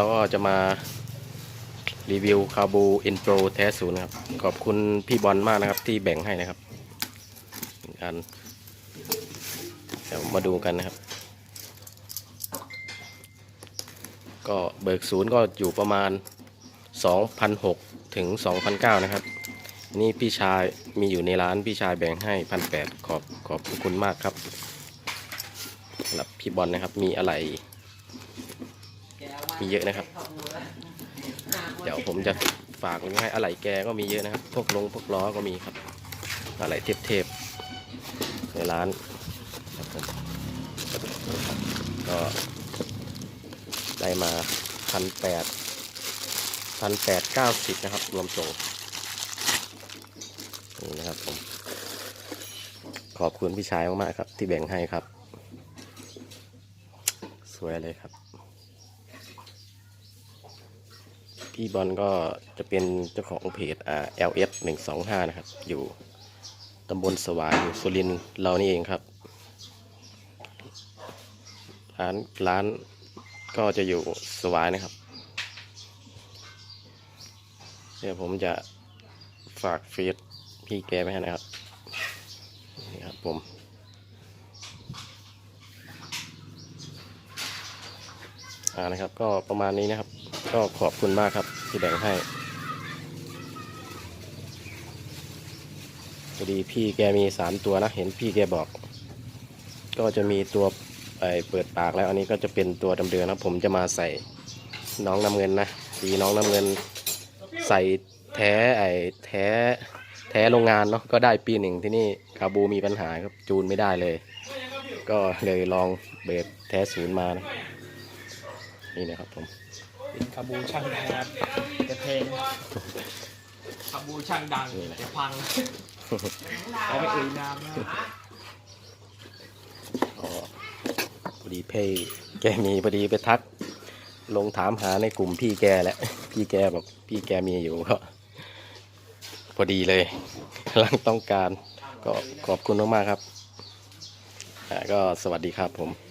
เราก็จะมารีวิวคาบูอินโ o แท้ศูนย์นะครับ ขอบคุณพี่บอลมากนะครับที่แบ่งให้นะครับอันเดี๋ยวมาดูกันนะครับ ก็เบิกศูนย์ก็อยู่ประมาณ 2,006ถึง2,009นะครับ นี่พี่ชายมีอยู่ในร้านพี่ชายแบ่งให้พันแปดขอบขอบคุณมากครับสำหรับพี่บอลนะครับมีอะไร มีเยอะนะครับ เดี๋ยวผมจะฝากไว้ให้อะไหล่แกก็มีเยอะนะครับ พวกลงพวกล้อก็มีครับอะไหล่เทพๆในร้านครับผมก็ได้มาพันแปดพันแปดเก้าสิบนะครับ รวมส่งนี่นะครับผม ขอบคุณพี่ชายมากๆครับ ที่แบ่งให้ครับ สวยเลยครับ พี่บอลก็จะเป็นเจ้าของเพจอ่า LS 125 นะครับ อยู่ตำบลสวายอยู่สุรินทร์เรานี่เองครับร้านร้านก็จะอยู่สวายนะครับ เดี๋ยวผมจะฝากเฟซพี่แกไว้ให้นะครับ นี่ครับผมอ่านะครับก็ประมาณนี้นะครับ ก็ขอบคุณมากครับที่แบ่งให้พอดีพี่แกมีสามตัวนะ เห็นพี่แกบอก ก็จะมีตัวไอเปิดปากแล้ว อันนี้ก็จะเป็นตัวดำเดือนนะผมจะมาใส่น้องน้ำเงินนะสีน้องน้ำเงินใส่แท้ไอแท้แท้โรงงานเนาะก็ได้ปีหนึ่งที่นี่คาบูมีปัญหาครับจูนไม่ได้เลย ก็เลยลองเบิดแท้ศูนย์มานะนี่นะครับผม เป็นคาบูช่างแท้แต่เพลงคาบูช่างดังแต่พังเอาไปเอ่ยนามนะอ๋อพอดีเพ่แกมีพอดีไปทัก ลงถามหาในกลุ่มพี่แกแหละ พี่แกบอกพี่แกมีอยู่ก็พอดีเลยกำลังต้องการ ก็ขอบคุณมากๆครับอ่าก็สวัสดีครับผม